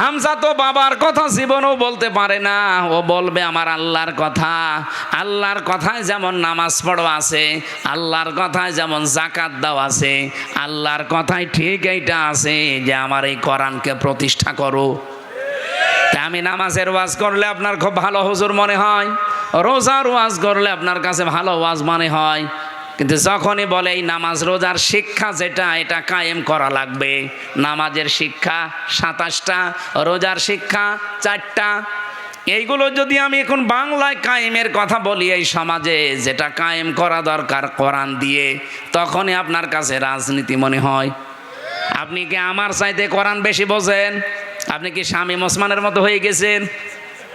হামজা তো বাবার কথা জীবনও বলতে পারে না। ও বলবে আমার আল্লাহর কথা। আল্লাহর কথায় যেমন নামাজ পড়ো আছে, আল্লাহর কথায় যেমন জাকাত দাও আছে, আল্লাহর কথায় ঠিক এইটা আছে যে আমার এই কোরআনকে প্রতিষ্ঠা করো। তা আমি নামাজের ওয়াজ করলে আপনার খুব ভালো হুজুর মনে হয়, রোজার ওয়াজ করলে আপনার কাছে ভালো ওয়াজ মনে হয়। কিন্তু যখনই বলে এই নামাজ রোজার শিক্ষা যেটা, এটা কায়েম করা লাগবে। নামাজের শিক্ষা সাতাশটা, রোজার শিক্ষা চারটা। এইগুলো যদি আমি এখন বাংলায় কায়েমের কথা বলি এই সমাজে, যেটা কায়েম করা দরকার কোরআন দিয়ে, তখনই আপনার কাছে রাজনীতি মনে হয়। আপনি কি আমার চাইতে কোরআন বেশি বোঝেন? আপনি কি স্বামী ওসমানের মতো হয়ে গেছেন?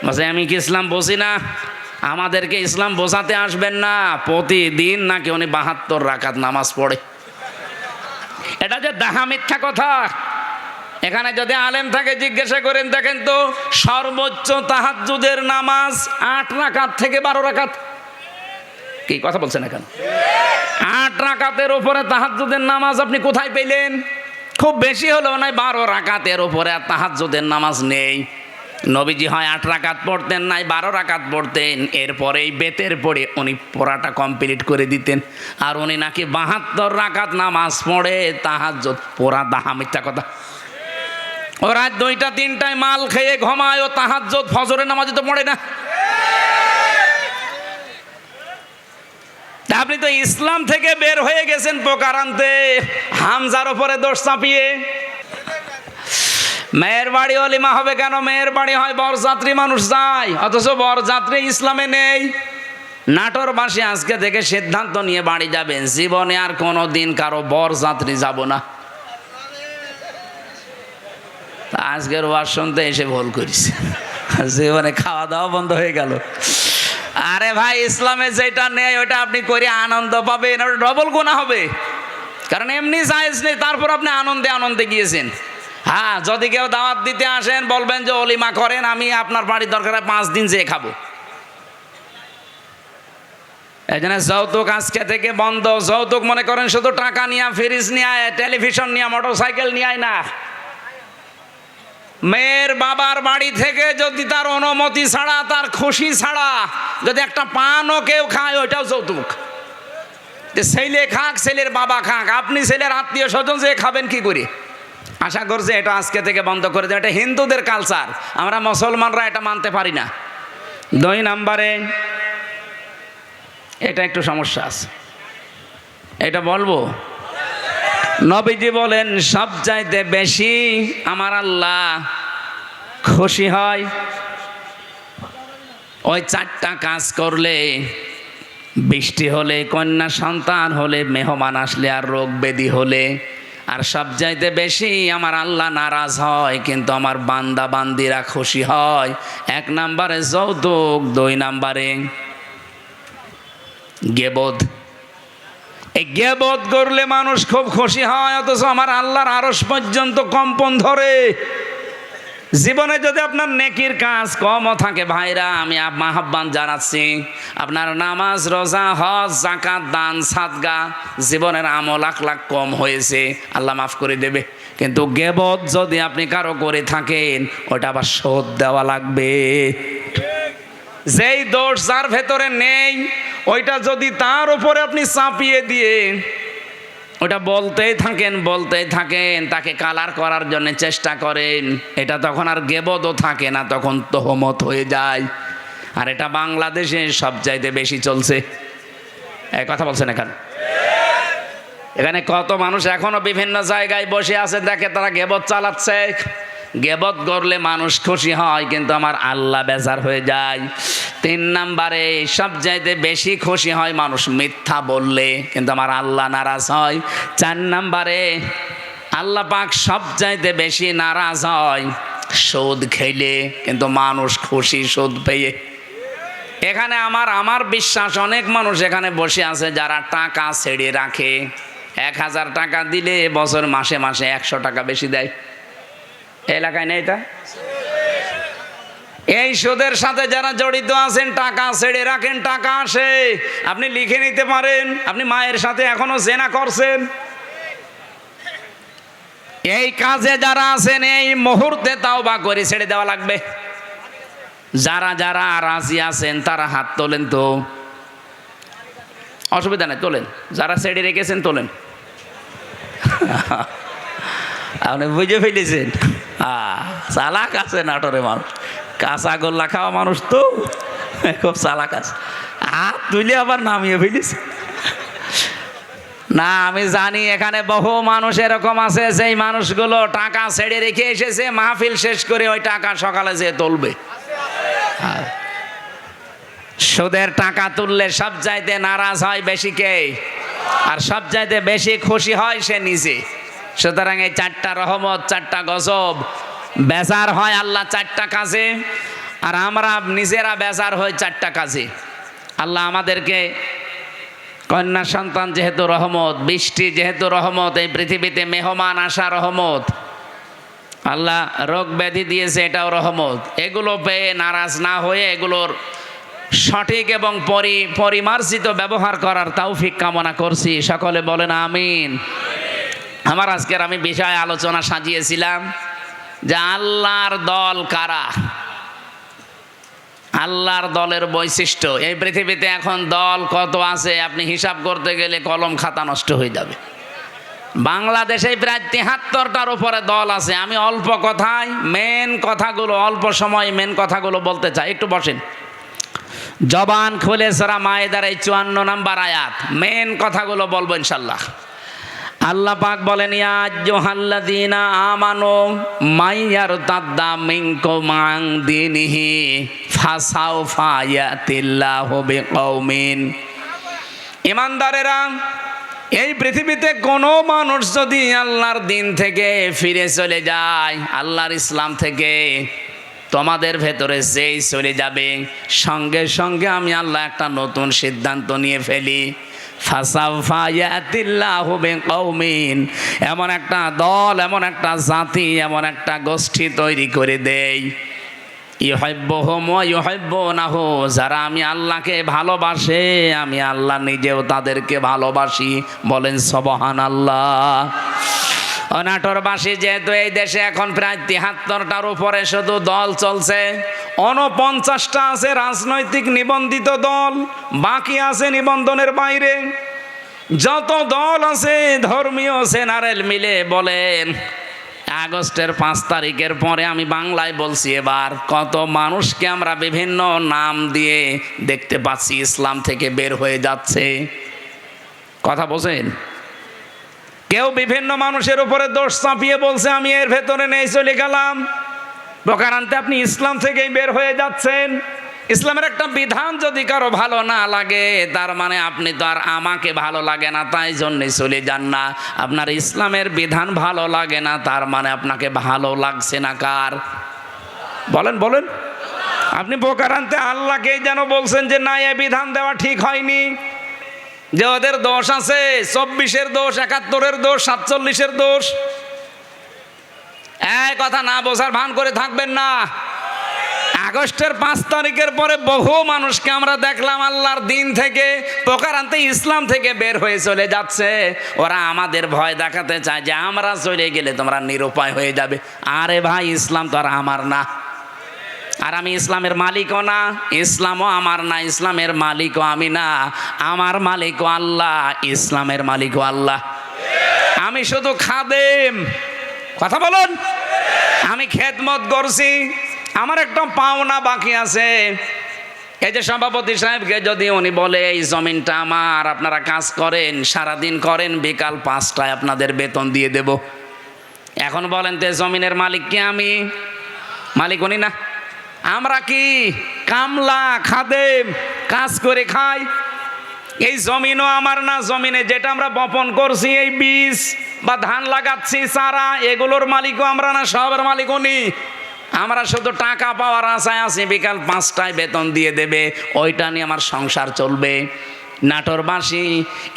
বলছে, আমি কি ইসলাম বুঝি না? আমাদেরকে ইসলাম বোঝাতে আসবেন না, প্রতিদিন নাকি উনি বাহাত্তর রাকাত নামাজ পড়ে। এটা যে দাহা মিথ্যা কথা। এখানে যদি আলেম থাকে জিজ্ঞাসা করেন, দেখেন তো, সর্বোচ্চ তাহাজ্জুদের নামাজ আট রাকাত থেকে বারো রাকাত। কি কথা বলছেন এখন? আট রাকাতের উপরে তাহাজ্জুদের নামাজ আপনি কোথায় পেলেন? খুব বেশি হলো না বারো রাকাতের উপরে আর তাহাজ্জুদের নামাজ নেই। নবীজি হয় আট রাকাত পড়তেন নাই, বারো রাকাত পড়তেন। এরপরে এই বেতের পড়ে উনি পড়াটা কমপ্লিট করে দিতেন। আর উনি নাকি বাহাত্তর রাকাত নামাজ পড়ে, তাহাজ্জুদ পড়া দাহা মিথ্যা কথা। ও রাত দুইটা, তিনটায় মাল খেয়ে ঘুমায়, ও তাহাজ্জুদ ফজরের নামাজ তো পড়ে না। আপনি তো ইসলাম থেকে বের হয়ে গেছেন পোকার আনতে হামজার ওপরে দোষ চাপিয়ে। মেয়ের বাড়ি অলিমা হবে কেন? মেয়ের বাড়ি হয় বরযাত্রী মানুষ যায়। অথচ বরযাত্রী ইসলামে নেই। নাটোরবাসী আজকে থেকে সিদ্ধান্ত নিয়ে বাড়ি যাবেন। জীবনে আর কোনো দিন কারও বরযাত্রী যাব না। আজকের ওয়াজ শুনতে এসে ভুল করিস জীবনে খাওয়া দাওয়া বন্ধ হয়ে গেল। আরে ভাই, ইসলামে যেটা নেই, ওটা আপনি করে আনন্দ পাবেন। ডবল গুণা হবে। কারণ এমনি জায়েজ নেই, তারপর আপনি আনন্দে আনন্দে গিয়েছেন। হ্যাঁ যদি কেউ দাওয়াত দিতে আসেন, বলবেন যে, অলিমা করেন, আমি আপনার বাড়ির দরকার পাঁচ দিন যেয়ে খাব। জন্য যৌতুক আজকে থেকে বন্ধ। যৌতুক মনে করেন শুধু টাকা নিয়ে ফ্রিজ নিয়ে টেলিভিশন নিয়ে মোটর সাইকেল নিয়ে না। মেয়ের বাবার বাড়ি থেকে যদি তার অনুমতি ছাড়া, তার খুশি ছাড়া, যদি একটা পানও কেউ খায়, ওইটাও যৌতুক। ছেলে খাক, ছেলের বাবা খাক, আপনি ছেলের আত্মীয় স্বজন যে খাবেন কি করে? আশা করছে এটা আজকে থেকে বন্ধ করে দেবে এটা হিন্দুদের কালচার আমরা মুসলমানরা এটা মানতে পারি না। দুই নাম্বারে, এটা একটু সমস্যা আছে। এটা বলব? নবীজি বলেন সব চাইতে বেশি আমার আল্লাহ খুশি হয় ওই চারটা কাজ করলে, বৃষ্টি হলে, কন্যা সন্তান হলে, মেহমান আসলে আর রোগ ব্যাধি হলে। আর সব চাইতে বেশি আমার আল্লাহ নারাজ হয়, কিন্তু আমার বান্দা বান্দিরা খুশি হয়। এক নাম্বারে যৌতুক, দুই নাম্বারে গেবোধ এই গেবদ করলে মানুষ খুব খুশি হয়, অথচ আমার আল্লাহর আরস পর্যন্ত কম্পন ধরে। জীবনে যদি আপনার নেকির কাজ কমও থাকে, ভাইরা, আমি মাহাব্বান জানাচ্ছি, আপনার নামাজ, রোজা, হজ জাকাত দান, সাদগা, জীবনের আমল লাখ লাখ কম হয়েছে, আল্লাহ মাফ করে দেবে। কিন্তু গেবত যদি আপনি কারও করে থাকেন, ওটা আবার শোধ দেওয়া লাগবে। যেই দোষ যার ভেতরে নেই, ওইটা যদি তার উপরে আপনি চাপিয়ে দিয়ে ওটা বলতেই থাকেন বলতেই থাকেন, তাকে কালার করার জন্য চেষ্টা করেন। এটা তখন আর গেবদও থাকে না, তখন তহমত হয়ে যায়। আর এটা বাংলাদেশে সবচাইতে বেশি চলছে। এক কথা বলছেন এখানে? এখানে কত মানুষ এখনও বিভিন্ন জায়গায় বসে আছে, দেখে তারা গেবদ চালাচ্ছে। গেবত করলে মানুষ খুশি হয়, কিন্তু আমার আল্লাহ বেজার হয়ে যায়। তিন নাম্বারে সব চাইতে বেশি খুশি হয় মানুষ মিথ্যা বললে, কিন্তু আমার আল্লাহ নারাজ হয়। চার নাম্বারে, আল্লাহ পাক সব চাইতে বেশি নারাজ হয় সুদ খেলে, কিন্তু মানুষ খুশি সুদ পেয়ে। এখানে আমার আমার বিশ্বাস, অনেক মানুষ এখানে বসে আছে যারা টাকা ছেড়ে রাখে। এক হাজার টাকা দিলে বছর মাসে মাসে একশো টাকা বেশি দেয়। এলাকায় নেই তা? এই সুদের সাথে যারা জড়িত আছেন, টাকা ছেড়ে রাখেন, টাকা আসে। আপনি লিখে নিতে পারেন, আপনি মায়ের সাথে এখনও জেনা করছেন। এই কাজে যারা আছেন, এই মুহূর্তে তাও বা করে ছেড়ে দেওয়া লাগবে। যারা যারা রাজি আছেন, তারা হাত তোলেন তো। অসুবিধা নেই, তোলেন। যারা ছেড়ে রেখেছেন, তোলেন। আপনি বুঝে ফেলেছেন। চালাক আছে নাটোরে মানুষ। কাঁচা গোল্লা খাওয়া মানুষ তো, খুব চালাক আছে। হাত তুলে আবার নামিয়ে ফেলেছে। না, আমি জানি এখানে বহু মানুষ এরকম আছে সেই মানুষগুলো টাকা ছেড়ে রেখে এসেছে, মাহফিল শেষ করে ওই টাকা সকালে যেয়ে তুলবে। সুদের টাকা তুললে সব চাইতে নারাজ হয় বেশি কে? আর সব চাইতে বেশি খুশি হয় সে নিজে। সুতরাং এই চারটা রহমত, চারটা গজব বেজার হয় আল্লাহ চারটা কাজে আর আমরা নিজেরা বেজার হই চারটা কাজে। আল্লাহ আমাদেরকে কন্যা সন্তান যেহেতু রহমত, বৃষ্টি যেহেতু রহমত, এই পৃথিবীতে মেহমান আসা রহমত, আল্লাহ রোগ ব্যাধি দিয়েছে এটাও রহমত। এগুলো পেয়ে নারাজ না হয়ে এগুলোর সঠিক এবং পরি, পরিমার্জিত ব্যবহার করার তৌফিক কামনা করছি। সকলে বলেন আমিন। আমার আজকের আমি বিষয় আলোচনা সাজিয়েছিলাম যে আল্লাহর দল কারা? আল্লাহর দলের বৈশিষ্ট্য। এই পৃথিবীতে এখন দল কত আছে আপনি হিসাব করতে গেলে কলম খাতা নষ্ট হয়ে যাবে। বাংলাদেশে প্রায় তেহাত্তরটার উপরে দল আছে। আমি অল্প কথায় মেন কথাগুলো, অল্প সময় মেন কথাগুলো বলতে চাই। একটু বসেন। জবান খুলে সরা মায়েদার এই চুয়ান্ন নাম্বার আয়াত। মেন কথাগুলো বলব ইনশাল্লাহ। আল্লাহ পাক বলেন, ইয়া জোহাল্লাদিনা আমানো মাইয়ার তাদ্দা মিনকো মাং দিনহি ফাসাও ফায়াতিল্লাহ হবে কৌমিন ইমানদারেরা, এই পৃথিবীতে কোনো মানুষ যদি আল্লাহর দিন থেকে ফিরে চলে যায়, আল্লাহর ইসলাম থেকে, তোমাদের ভেতরে যেই চলে যাবে, সঙ্গে সঙ্গে আমি আল্লাহ একটা নতুন সিদ্ধান্ত নিয়ে ফেলি। এমন একটা দল, এমন একটা জাতি, এমন একটা গোষ্ঠী তৈরি করে দেয়। ইহব্য হোম ইহব্য না হো যারা আমি আল্লাহকে ভালোবাসে, আমি আল্লাহ নিজেও তাদেরকে ভালোবাসি। বলেন সবহান আল্লাহ অনাটরবাসী যেহেতু এই দেশে এখন প্রায় তিহাত্তরটার উপরে শুধু দল চলছে অনপঞ্চাশটা আছে রাজনৈতিক নিবন্ধিত দল, বাকি আছে নিবন্ধনের বাইরে। যত দল আছে ধর্মীয় সেনারেল মিলে বলেন, আগস্টের পাঁচ তারিখের পরে আমি বাংলায় বলছি এবার কত মানুষকে আমরা বিভিন্ন নাম দিয়ে দেখতে পাচ্ছি, ইসলাম থেকে বের হয়ে যাচ্ছে। কথা বোঝেন কেউ বিভিন্ন মানুষের উপরে দোষ চাপিয়ে বলছে, আমি এর ভেতরে নেই, চলে গেলাম। প্রকারান্তে আপনি ইসলাম থেকেই বের হয়ে যাচ্ছেন। ইসলামের একটা বিধান যদি কারও ভালো না লাগে, তার মানে আপনি তো আর আমাকে ভালো লাগে না, তাই জন্যে চলে যান না। আপনার ইসলামের বিধান ভালো লাগে না, তার মানে আপনাকে ভালো লাগছে না কার? বলেন বলেন। আপনি বোকারান্তে আল্লাহকেই যেন বলছেন যে, না, এ বিধান দেওয়া ঠিক হয়নি। যে ওদের দোষ আছে, চব্বিশের দোষ, একাত্তরের দোষ, সাতচল্লিশের দোষ। এই কথা না বোঝার ভান করে থাকবেন না। আগস্টের পাঁচ তারিখের পরে বহু মানুষকে আমরা দেখলাম আল্লাহর দিন থেকে, প্রকারান্তে ইসলাম থেকে বের হয়ে চলে যাচ্ছে। ওরা আমাদের ভয় দেখাতে চায় যে আমরা চলে গেলে তোমরা নিরুপায় হয়ে যাবে। আরে ভাই, ইসলাম তো আর আমার না। আর আমি ইসলামের মালিকও না, ইসলামও আমার না, ইসলামের মালিকও আমি না, আমার মালিকও আল্লাহ, ইসলামের মালিকও আল্লাহ। আমি শুধু খাদেম। কথা বলুন। আমি খেদমত করছি। আমার একটা পাওনা বাকি আছে। এই যে সভাপতি সাহেবকে যদি উনি বলে, এই জমিনটা আমার, আপনারা কাজ করেন, সারাদিন করেন, বিকাল পাঁচটায় আপনাদের বেতন দিয়ে দেব। এখন বলেন, তো জমিনের মালিক কি আমি? মালিক উনি না। আমরা কি কামলা খাদেম কাজ করে খাই? এই জমিনও আমার না জমিনে, যেটা আমরা বপন করছি, এই বীজ বা ধান লাগাচ্ছি, চারা, এগুলোর মালিকও আমরা না, সবের মালিক উনি আমরা শুধু টাকা পাওয়ার আশায় আছি, বিকাল পাঁচটায় বেতন দিয়ে দেবে, ওইটা নিয়ে আমার সংসার চলবে। নাটোরবাসী,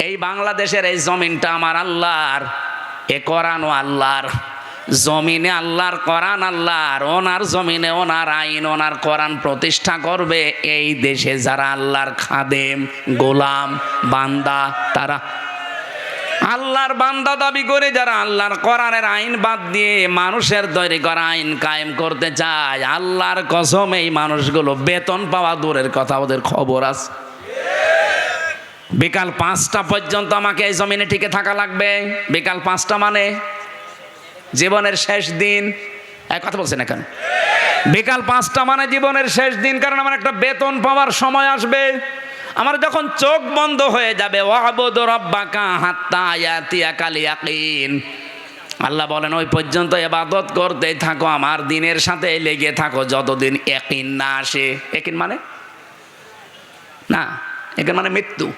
এই বাংলাদেশের এই জমিনটা আমার আল্লাহর, এ করানো আল্লাহর। জমিনে আল্লাহর কোরআন আল্লাহর, ওনার জমিনে ওনার আইন, ওনার কোরআন প্রতিষ্ঠা করবে। এই দেশে যারা আল্লাহর খাদেম, গোলাম, বান্দা, তারা আল্লাহর বান্দা দাবি করে যারা আল্লাহর কোরআনের আইন বাদ দিয়ে মানুষের তৈরি করা আইন কায়েম করতে চায়, আল্লাহর কসম এই মানুষগুলো বেতন পাওয়া দূরের কথা ওদের খবর আছে। বিকাল পাঁচটা পর্যন্ত আমাকে এই জমিনে টিকে থাকা লাগবে। বিকাল পাঁচটা মানে জীবনের শেষ দিন এক কথা বলছেন এখন। বিকাল পাঁচটা মানে জীবনের শেষ দিন, কারণ আমার একটা বেতন পাওয়ার সময় আসবে। আমার যখন চোখ বন্ধ হয়ে যাবে আল্লাহ বলেন, ওই পর্যন্ত এবাদত করতে থাকো, আমার দিনের সাথে লেগে থাকো, যতদিন একিন না আসে। একিন মানে? না একিন মানে মৃত্যু।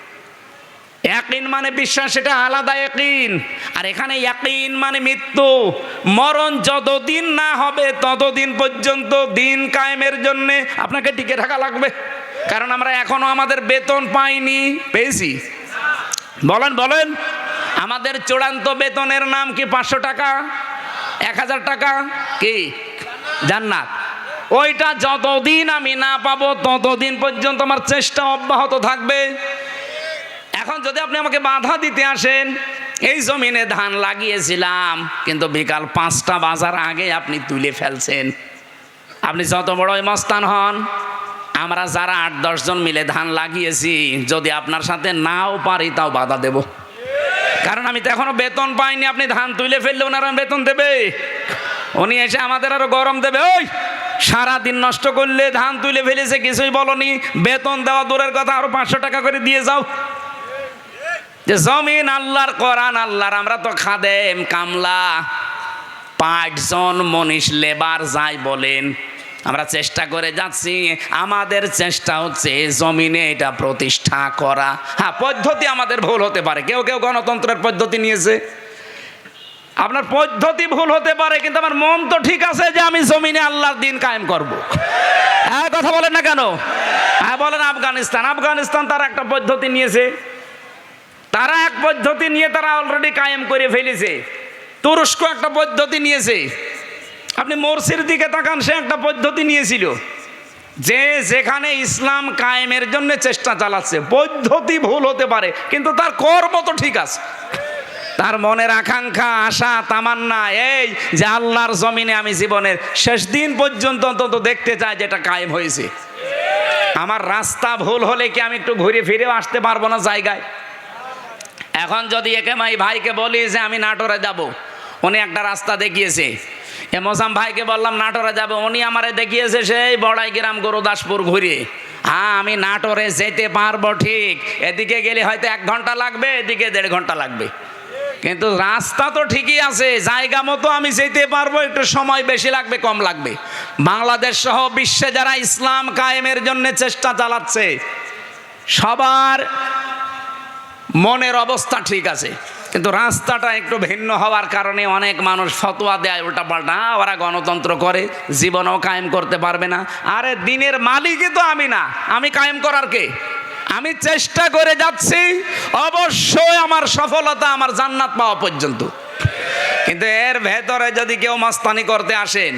একিন মানে বিশ্বাস, এটা আলাদা একিন আর এখানে একিন মানে মৃত্যু। মরণ যতদিন না হবে, ততদিন পর্যন্ত দিন কায়েমের জন্যে আপনাকে টিকে থাকা লাগবে। কারণ আমরা এখনও আমাদের বেতন পাইনি। পেয়েছি? বলেন বলেন। আমাদের চূড়ান্ত বেতনের নাম কি পাঁচশো টাকা? এক হাজার টাকা? কি? জান্নাত। ওইটা যতদিন আমি না পাবো, ততদিন পর্যন্ত আমার চেষ্টা অব্যাহত থাকবে। এখন যদি আপনি আমাকে বাধা দিতে আসেন, এই জমিনে ধান লাগিয়েছিলাম, কিন্তু বিকাল পাঁচটা বাজার আগে আপনি তুলে ফেলছেন। আপনি যত বড় মস্তান হন, আমরা যারা আট দশজন মিলে ধান লাগিয়েছি, যদি আপনার সাথে নাও পারি, তাও বাধা দেব। কারণ আমি তো এখনও বেতন পাইনি, আপনি ধান তুলে ফেললে ওনারা বেতন দেবে? উনি এসে আমাদের আরও গরম দেবে। ওই সারা দিন নষ্ট করলে ধান তুলে ফেলেছে, কিছুই বলনি। বেতন দেওয়া দূরের কথা, আরও পাঁচশো টাকা করে দিয়ে যাও। যে জমিন আল্লাহর, কোরআন আল্লাহর, আমরা তো খাদেম, কামলা। পাঁচজন মনীষ, লেবার যাই বলেন, আমরা চেষ্টা করে যাচ্ছি। আমাদের চেষ্টা হচ্ছে জমিনে এটা প্রতিষ্ঠা করা। হ্যাঁ পদ্ধতি আমাদের ভুল হতে পারে। কেউ কেউ গণতন্ত্রের পদ্ধতি নিয়েছে। আপনার পদ্ধতি ভুল হতে পারে, কিন্তু আমার মন তো ঠিক আছে যে আমি জমিনে আল্লাহর দিন কায়েম করব। হ্যাঁ কথা বলেন না কেন? হ্যাঁ বলেন আফগানিস্তান। আফগানিস্তান তার একটা পদ্ধতি নিয়েছে। তারা এক পদ্ধতি নিয়ে তারা অলরেডি কায়েম করে ফেলেছে। তুরস্ক একটা পদ্ধতি নিয়েছে। আপনি মোরসির দিকে তাকান, সে একটা পদ্ধতি নিয়েছিল। যে যেখানে ইসলাম কায়েমের জন্য চেষ্টা চালাচ্ছে, পদ্ধতি ভুল হতে পারে, কিন্তু তার কর্ম তো ঠিক আছে। তার মনের আকাঙ্ক্ষা, আশা, তামান্না, এই যে আল্লাহর জমিনে আমি জীবনের শেষ দিন পর্যন্ত অন্তত দেখতে চাই যেটা কায়েম হয়েছে। আমার রাস্তা ভুল হলে কি আমি একটু ঘুরে ফিরেও আসতে পারব না জায়গায়? এখন যদি একে মাই ভাইকে বলি যে আমি নাটোরে যাব, উনি একটা রাস্তা দেখিয়েছে। এ মোসাম ভাইকে বললাম, নাটোরে যাবে। উনি আমারে দেখিয়েছে সেই বড়াই গ্রাম গুরুদাসপুর ঘুরে। হ্যাঁ আমি নাটোরে যেতে পারব ঠিক। এদিকে গেলে হয়তো এক ঘণ্টা লাগবে, এদিকে দেড় ঘণ্টা লাগবে। কিন্তু রাস্তা তো ঠিকই আছে, জায়গা মতো আমি যেতে পারব, একটু সময় বেশি লাগবে, কম লাগবে। বাংলাদেশ সহ বিশ্বে যারা ইসলাম কায়েমের জন্য চেষ্টা চালাচ্ছে, সবার মনের অবস্থা ঠিক আছে, কিন্তু রাস্তাটা একটু ভিন্ন হওয়ার কারণে অনেক মানুষ ফতোয়া দেয়, উল্টাপাল্টা, ওরা গণতন্ত্র করে, জীবনও কায়েম করতে পারবে না। আরে দিনের মালিকই তো আমি না, আমি কায়েম করার কে? আমি চেষ্টা করে যাচ্ছি, অবশ্যই আমার সফলতা আমার জান্নাত পাওয়া পর্যন্ত। কিন্তু এর ভেতরে যদি কেউ মাস্তানি করতে আসেন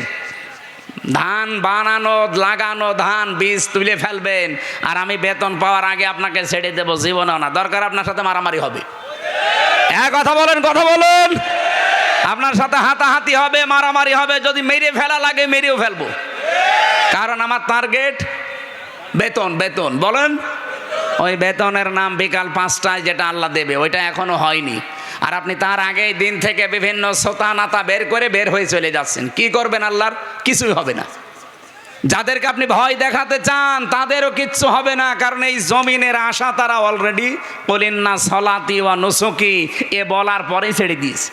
ধান বানানো, লাগানো ধান, বীজ তুলে ফেলবেন। আর আমি বেতন পাওয়ার আগে আপনাকে ছেড়ে দেবো, জীবনেও না। দরকার আপনার সাথে মারামারি হবে। হ্যাঁ কথা বলেন, কথা বলুন। আপনার সাথে হাতাহাতি হবে, মারামারি হবে, যদি মেরে ফেলা লাগে মেরেও ফেলব। কারণ আমার টার্গেট বেতন বেতন। বলেন, ওই বেতনের নাম বিকাল পাঁচটায় যেটা আল্লাহ দেবে, ওইটা এখনও হয়নি। আর আপনি তার আগেই দিন থেকে বিভিন্ন সোতা নাতা বের করে বের হয়ে চলে যাচ্ছেন। কি করবেন আল্লাহর? কিছুই হবে না। যাদেরকে আপনি ভয় দেখাতে চান, তাদেরও কিচ্ছু হবে না, কারণ এই জমিনের আশা তারা অলরেডি কলিন্না সলাতি ওয়া নুসুকি, এ বলার পরেই ছেড়ে দিয়েছে।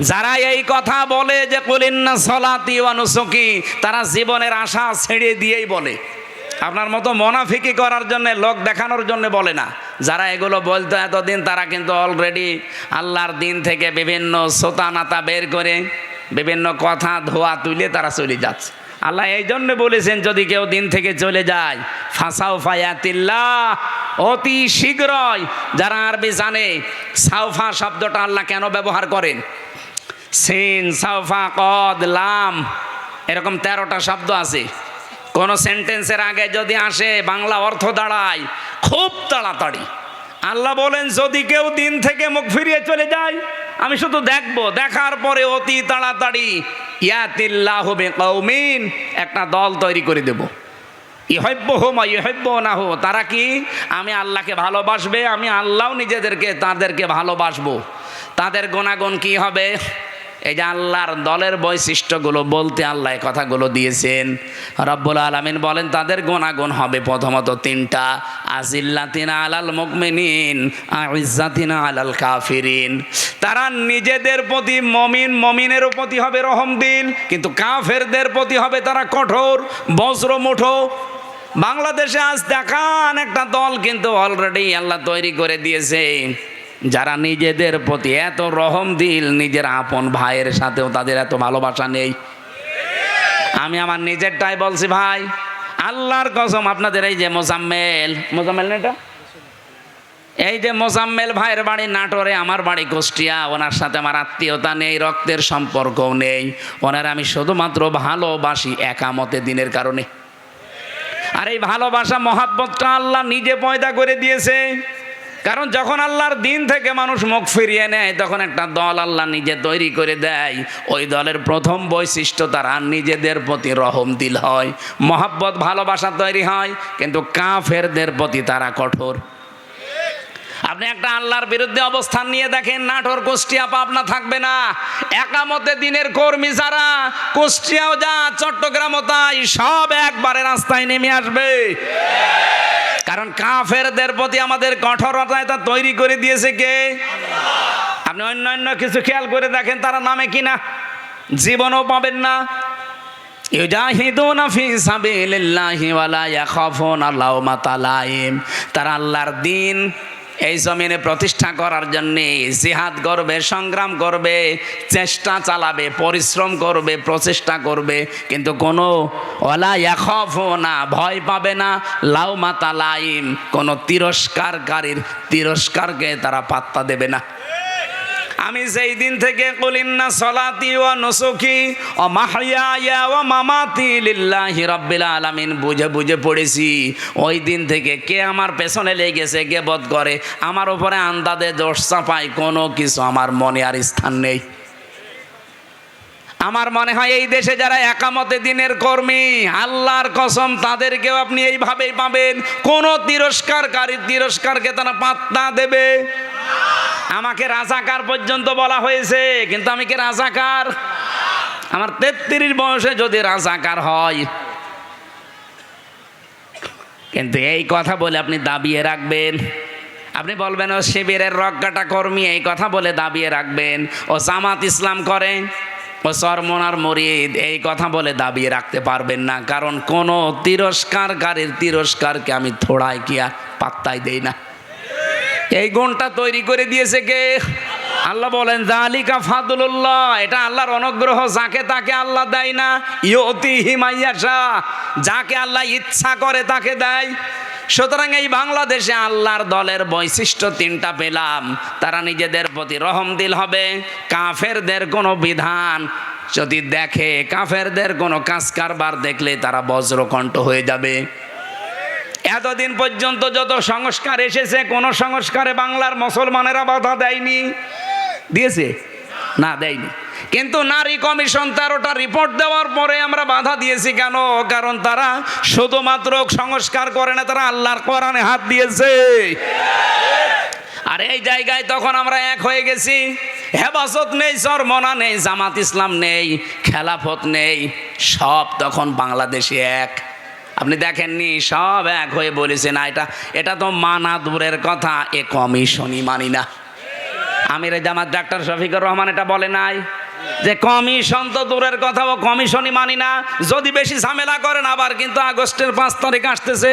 যারা এই কথা বলে যে কলিন্না সলাতি ওয়া তারা জীবনের আশা ছেড়ে দিয়েই বলে। আপনার মতো মনাফিকি করার জন্য, লোক দেখানোর জন্য বলে না। যারা এগুলো বলতো এতদিন, তারা কিন্তু অলরেডি আল্লাহর দিন থেকে বিভিন্ন সোতা নাতা বের করে, বিভিন্ন কথা ধোয়া তুলে তারা চলে যাচ্ছে। আল্লাহ এই জন্য বলেছেন, যদি কেউ দিন থেকে চলে যায়, ফাঁসাও ফায়াতিল্লাহ, অতি শীঘ্রই। যারা আরবি জানে সাউফা শব্দটা আল্লাহ কেন ব্যবহার করেন? সিন সাউফা কদ, লাম, এরকম তেরোটা শব্দ আছে। কোন সেন্টেন্সের আগে যদি আসে, বাংলা অর্থ দাঁড়ায়, খুব তাড়াতাড়ি। আল্লাহ বলেন, যদি কেউ দিন থেকে মুখ ফিরিয়ে চলে যায়, আমি শুধু দেখব, দেখার পরে অতি তাড়াতাড়ি, ইয়াতিল্লাহ কৌমিন একটা দল তৈরি করে দেব। ইহব্য হোম ইহব্য না হো তারা কি? আমি আল্লাহকে ভালোবাসবে, আমি আল্লাহ নিজেদেরকে, তাদেরকে ভালোবাসবো। তাদের গুণাগুণ কি হবে? এই যে আল্লাহর দলের বৈশিষ্ট্যগুলো বলতে আল্লাহ কথাগুলো দিয়েছেন। রব্বুল আলমিন বলেন, তাদের গুণাগুণ হবে প্রথমত তিনটা, আজিল্লাতিনা আলাল মুকমিনিন আইজাতিনা আলাল কাফিরিন। তারা নিজেদের প্রতি মমিন, মমিনের প্রতি হবে রহম দিন, কিন্তু কাফেরদের প্রতি হবে তারা কঠোর, বজ্র মুঠো। বাংলাদেশে আজ দেখান একটা দল কিন্তু অলরেডি আল্লাহ তৈরি করে দিয়েছে। যারা নিজেদের প্রতি এত রহম দিল, নিজের আপন ভাইয়ের সাথেও তাদের এত ভালোবাসা নেই। আমি আমার নিজেরটাই বলছি, ভাই, আল্লাহর কসম আপনাদের এই যে মোজাম্মেল মোজাম্মেল এটা? এই যে মোজাম্মেল ভাইয়ের বাড়ি নাটোরে, আমার বাড়ি কুষ্টিয়া, ওনার সাথে আমার আত্মীয়তা নেই, রক্তের সম্পর্কও নেই। ওনার আমি শুধুমাত্র ভালোবাসি একামতে দিনের কারণে। আর এই ভালোবাসা, মহাব্বতটা আল্লাহ নিজে পয়দা করে দিয়েছে। কারণ যখন আল্লাহর দিন থেকে মানুষ মুখ ফিরিয়ে নেয়, তখন একটা দল আল্লাহ নিজে তৈরি করে দেয়। ওই দলের প্রথম বৈশিষ্ট্য তারা নিজেদের প্রতি রহম দিল হয়, মহাব্বত, ভালোবাসা তৈরি হয়, কিন্তু কাফেরদের প্রতি তারা কঠোর। আপনি একটা আল্লাহর বিরুদ্ধে অবস্থান নিয়ে দেখেন, নাটোর, কুষ্টিয়া, পাবনা থাকবে না। একামতে দিনের কর্মী যারা, কুষ্টিয়াও যা, চট্টগ্রামও তাই, সব একবারে রাস্তায় নেমে আসবে। কারণ কাফেরদের প্রতি আমাদের কঠোরতা তৈরি করে দিয়েছে কে? আপনি অন্য অন্য কিছু খেয়াল করে দেখেন তারা নামে কিনা জীবনও পাবেন না। ফি লাইম তারা আল্লাহর দিন এই জমিনে প্রতিষ্ঠা করার জন্যে জিহাদ করবে, সংগ্রাম করবে, চেষ্টা চালাবে, পরিশ্রম করবে, প্রচেষ্টা করবে, কিন্তু কোনো ওলা ইয়াখফ না, ভয় পাবে না। লাউ মাতা লাইম কোনো তিরস্কারকারীর তিরস্কারকে তারা পাত্তা দেবে না। আমি সেই দিন থেকে কলিন্না সলাতি ও নসুখি ও মাহিয়া ও মামাতি লিল্লাহি রব্বিল আলামিন বুঝে বুঝে পড়েছি। ওই দিন থেকে কে আমার পেছনে লেগেছে কে বধ করে, আমার উপরে আন্দাদে দোষ চাপায় কোনো কিছু আমার মনে আর স্থান নেই। আমার মনে হয় এই দেশে যারা একামতে দিনের কর্মী, আল্লাহর কসম, তাদেরকেও আপনি এইভাবেই পাবেন। কোন তিরস্কারকারী তিরস্কারকে তারা পাত্তা দেবে। আমাকে রাজাকার পর্যন্ত বলা হয়েছে, কিন্তু আমি কি রাজাকার? আমার তেত্রিশ বয়সে যদি রাজাকার হয়। কিন্তু এই কথা বলে আপনি দাবিয়ে রাখবেন। আপনি বলবেন, ও শিবিরের রক্ষাটা কর্মী, এই কথা বলে দাবিয়ে রাখবেন। ও জামাত ইসলাম করে। ও সরমনার মরিদ, এই কথা বলে দাবিয়ে রাখতে পারবেন না। কারণ কোনো তিরস্কারকারীর তিরস্কারকে আমি থোড়াই কি আর পাত্তাই দেই না। এই গুণটা তৈরি করে দিয়েছে কে? আল্লাহ বলেন জালিকা ফাদুল্লাহ এটা আল্লাহর অনুগ্রহ, যাকে তাকে আল্লাহ দেয় না। ইয়তি হিমাইয়াশা যাকে আল্লাহ ইচ্ছা করে তাকে দেয়। সুতরাং এই বাংলাদেশে আল্লাহর দলের বৈশিষ্ট্য তিনটা পেলাম। তারা নিজেদের প্রতি রহম দিল হবে। কাফেরদের কোনো বিধান যদি দেখে, কাফেরদের কোনো কাজ কারবার দেখলে তারা বজ্রকণ্ঠ হয়ে যাবে। এতদিন পর্যন্ত যত সংস্কার এসেছে, কোন সংস্কারে বাংলার মুসলমানেরা বাধা দেয়নি। দিয়েছে? না, দেয়নি। কিন্তু নারী কমিশন তেরোটা রিপোর্ট দেওয়ার পরে আমরা বাধা দিয়েছি কেন? কারণ তারা শুধুমাত্র সংস্কার করে না, তারা আল্লাহর কোরআনে হাত দিয়েছে। আর এই জায়গায় তখন আমরা এক হয়ে গেছি। হেফাজত নেই চরমনা নেই, জামাত ইসলাম নেই, খেলাফত নেই, সব তখন বাংলাদেশে এক। আপনি দেখেননি, সব এক হয়ে বলেছে না এটা এটা তো মানা দূরের কথা, এ কমিশনই মানি না। আমির জামাত ডাক্তার শফিকুর রহমান এটা বলে নাই যে কমিশন তো দূরের কথা, ও কমিশনই মানি না। যদি বেশি ঝামেলা করেন আবার কিন্তু আগস্টের পাঁচ তারিখ আসতেছে।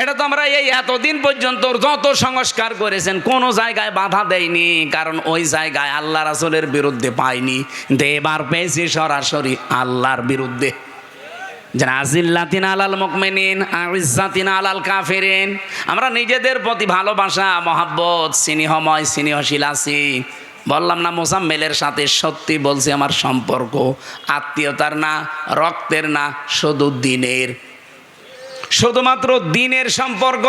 এটা তো আমরা এই এতদিন পর্যন্ত যত সংস্কার করেছেন, কোনো জায়গায় বাধা দেয়নি, কারণ ওই জায়গায় আল্লাহ রাসুলের বিরুদ্ধে পাইনি। কিন্তু এবার পেয়েছি সরাসরি আল্লাহর বিরুদ্ধে। আলাল আমরা নিজেদের প্রতি ভালোবাসা, মহাব্বত, স্নেহময়, স্নেহশীল আছি। বললাম না মোসাম্মেলের সাথে সত্যি বলছি আমার সম্পর্ক। আত্মীয়তার না, রক্তের না, শুধু দিনের। শুধুমাত্র দিনের সম্পর্ক।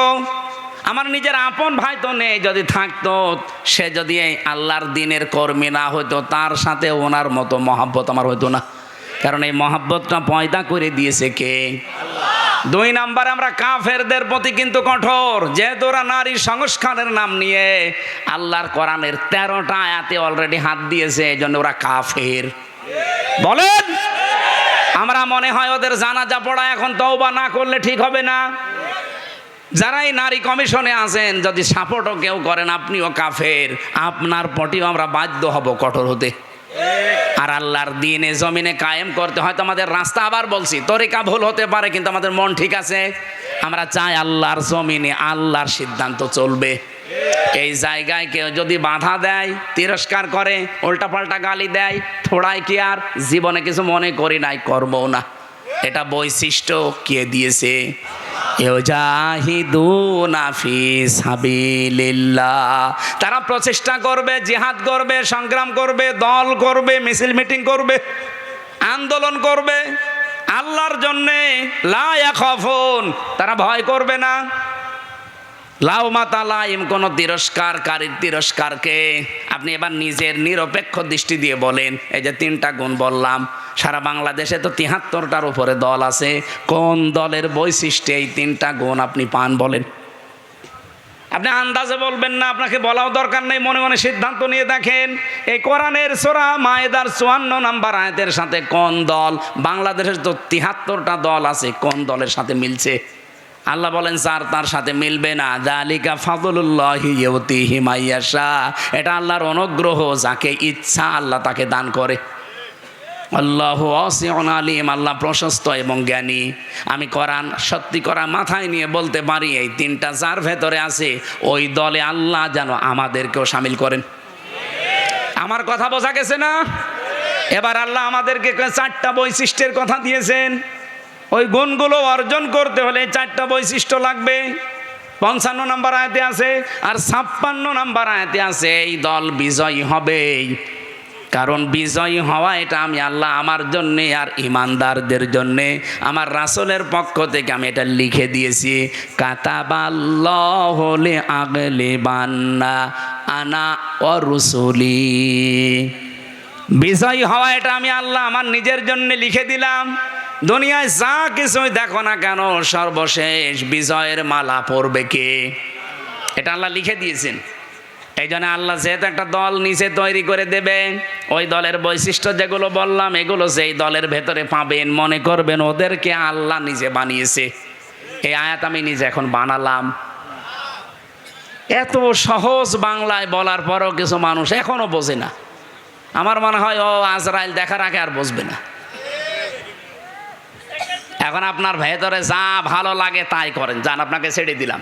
আমার নিজের আপন ভাই তো নেই যদি থাকতো, সে যদি আল্লাহর দিনের কর্মী না হতো তার সাথে ওনার মতো মহাব্বত আমার হতো না। কারণ এই মহাব্বতটা পয়দা করে দিয়েছে কে? দুই নাম্বারে, আমরা কাফেরদের প্রতি কিন্তু কঠোর। যেহেতু ওরা নারী সংস্কারের নাম নিয়ে আল্লাহর কোরআনের তেরোটা আয়াতে অলরেডি হাত দিয়েছে এই জন্য ওরা কাফের। বলেন, আমরা মনে হয় ওদের জানাজা পড়া এখন তওবা না করলে ঠিক হবে না? যারা এই নারী কমিশনে আছেন, যদি সাপোর্টও কেউ করেন, আপনিও কাফের। আপনার পটিও আমরা বাধ্য হব কঠোর হতে। আর আল্লাহর দিনে জমিনে কায়েম করতে হয়তো আমাদের রাস্তা আবার বলছি, তরিকা ভুল হতে পারে, কিন্তু আমাদের মন ঠিক আছে। আমরা চাই আল্লাহর জমিনে আল্লাহর সিদ্ধান্ত চলবে। এই জায়গায় কেউ যদি বাধা দেয়, তিরস্কার করে, উল্টাপাল্টা গালি দেয় থোড়াই কি আর? জীবনে কিছু মনে করি নাই করব না। এটা বৈশিষ্ট্য কে দিয়েছে? তারা প্রচেষ্টা করবে, জেহাদ করবে, সংগ্রাম করবে, দল করবে, মিছিল মিটিং করবে, আন্দোলন করবে। আল্লাহর জন্যে লা খফন তারা ভয় করবে না। লাউ মাতা লাইম কোনো তিরস্কারকারীর তিরস্কারকে আপনি এবার নিজের নিরপেক্ষ দৃষ্টি দিয়ে বলেন। এই যে তিনটা গুণ বললাম, সারা বাংলাদেশে তো তিহাত্তরটার উপরে দল আছে। কোন দলের বৈশিষ্ট্যে এই তিনটা গুণ আপনি পান বলেন? আপনি আন্দাজে বলবেন না, আপনাকে বলাও দরকার নেই, মনে মনে সিদ্ধান্ত নিয়ে দেখেন। এই কোরআনের সোরা মায়েদার চুয়ান্ন নাম্বার আয়াতের সাথে কোন দল, বাংলাদেশের তো তিহাত্তরটা দল আছে, কোন দলের সাথে মিলছে? আল্লাহ বলেন স্যার তার সাথে মিলবে না জালিকা ফাদুল্লাহি ইউতিহি মাইয়াশা। এটা আল্লাহর অনুগ্রহ, যাকে ইচ্ছা আল্লাহ তাকে দান করে। আল্লাহ অসিয়ন আলিম, আল্লাহ প্রশস্ত এবং জ্ঞানী। আমি কোরআন সত্যি করা মাথায় নিয়ে বলতে পারি, এই তিনটা যার ভেতরে আছে, ওই দলে আল্লাহ যেন আমাদেরকেও সামিল করেন। আমার কথা বোঝা গেছে না? এবার আল্লাহ আমাদেরকে চারটা বৈশিষ্ট্যের কথা দিয়েছেন। ওই গুণগুলো অর্জন করতে হলে চারটা বৈশিষ্ট্য লাগবে। পঞ্চান্ন নাম্বার আয়তে আছে, আর ছাপ্পান্ন নাম্বার আয়তে আছে, এই দল বিজয়ী হবেই। কারণ বিজয়ী হওয়া এটা আমি আল্লাহ আমার জন্যে আর ইমানদারদের জন্যে, আমার রাসলের পক্ষ থেকে আমি এটা লিখে দিয়েছি। কাতাবাল্লাহ হলে আগলে বান্না আনা অরুসলি বিজয়ী হওয়া এটা আমি আল্লাহ আমার নিজের জন্য লিখে দিলাম। দুনিয়ায় যা কিছুই দেখো না কেন, সর্বশেষ বিজয়ের মালা পড়বে কে? এটা আল্লাহ লিখে দিয়েছেন। এই জন্য আল্লাহ যেহেতু একটা দল নিচে তৈরি করে দেবে, ওই দলের বৈশিষ্ট্য যেগুলো বললাম, এগুলো সেই দলের ভেতরে পাবেন, মনে করবেন ওদেরকে আল্লাহ নিজে বানিয়েছে। এই আয়াত আমি নিজে এখন বানালাম। এত সহজ বাংলায় বলার পরও কিছু মানুষ এখনও বোঝে না। আমার মনে হয়, ও, আজরাইল দেখার আগে আর বসবে না। এখন আপনার ভেতরে যা ভালো লাগে তাই করেন। যান, আপনাকে ছেড়ে দিলাম।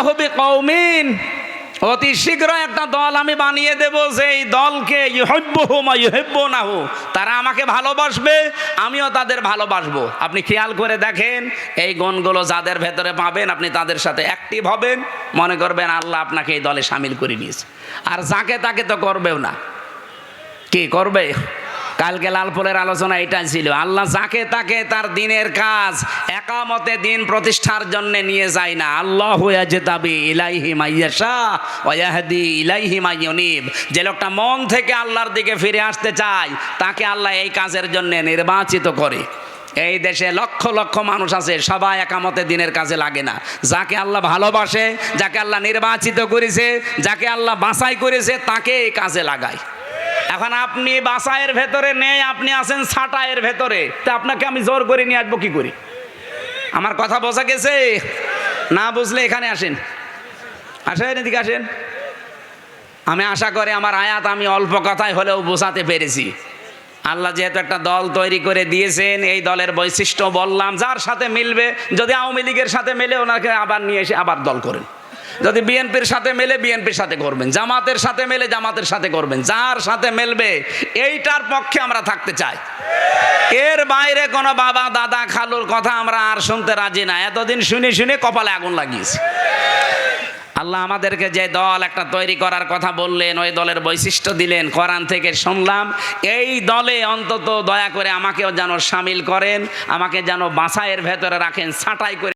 হবে কৌমিন অতি শীঘ্র একটা দল আমি বানিয়ে দেব সেই দলকে না হো তারা আমাকে ভালোবাসবে, আমিও তাদের ভালোবাসবো। আপনি খেয়াল করে দেখেন, এই গুণগুলো যাদের ভেতরে পাবেন, আপনি তাদের সাথে অ্যাক্টিভ হবেন। মনে করবেন আল্লাহ আপনাকে এই দলে সামিল করে নিয়েছে। আর যাকে তাকে তো করবেও না। কি করবে? কালকে লালপুরের আলোচনা এটাই ছিল। আল্লাহ যাকে তাকে তার দিনের কাজ একামতে দিন প্রতিষ্ঠার জন্য নিয়ে যায় না। আল্লাহ যেতাবি ইলাইহি মাইয়াশা ওয়াহদি ইলাইহি মাইয়নিব যে লোকটা মন থেকে আল্লাহর দিকে ফিরে আসতে চায়, তাকে আল্লাহ এই কাজের জন্য নির্বাচিত করে। এই দেশে লক্ষ লক্ষ মানুষ আছে, সবাই একামতে দিনের কাজে লাগে না। যাকে আল্লাহ ভালোবাসে, যাকে আল্লাহ নির্বাচিত করেছে, যাকে আল্লাহ বাছাই করেছে, তাকে এই কাজে লাগায়। এখন আপনি বাসায়ের ভেতরে নেই, আপনি আছেন ছাটায়ের ভেতরে। তা আপনাকে আমি জোর করে নিয়ে আসব কি করি? আমার কথা বোঝা গেছে? না বুঝলে এখানে আসেন। আসেন, এদিকে আসেন। আমি আশা করি আমার আয়াত আমি অল্প কথায় হলেও বোঝাতে পেরেছি। আল্লাহ যেহেতু একটা দল তৈরি করে দিয়েছেন, এই দলের বৈশিষ্ট্য বললাম, যার সাথে মিলবে, যদি আওয়ামী লীগের সাথে মেলে ওনাকে আবার নিয়ে এসে আবার দল করেন। যদি বিএনপির সাথে মেলে, বিএনপির সাথে করবেন। জামাতের সাথে মেলে, জামাতের সাথে করবেন। যার সাথে মেলবে, এইটার পক্ষে আমরা থাকতে চাই। এর বাইরে কোনো বাবা, দাদা, খালুর কথা আমরা আর শুনতে রাজি না। এতদিন শুনে শুনে কপালে আগুন লাগিয়েছি। আল্লাহ আমাদেরকে যে দল একটা তৈরি করার কথা বললেন, ওই দলের বৈশিষ্ট্য দিলেন, কোরআন থেকে শুনলাম। এই দলে অন্তত দয়া করে আমাকেও যেন সামিল করেন, আমাকে যেন বাসায়ের ভেতরে রাখেন, ছাঁটাই করে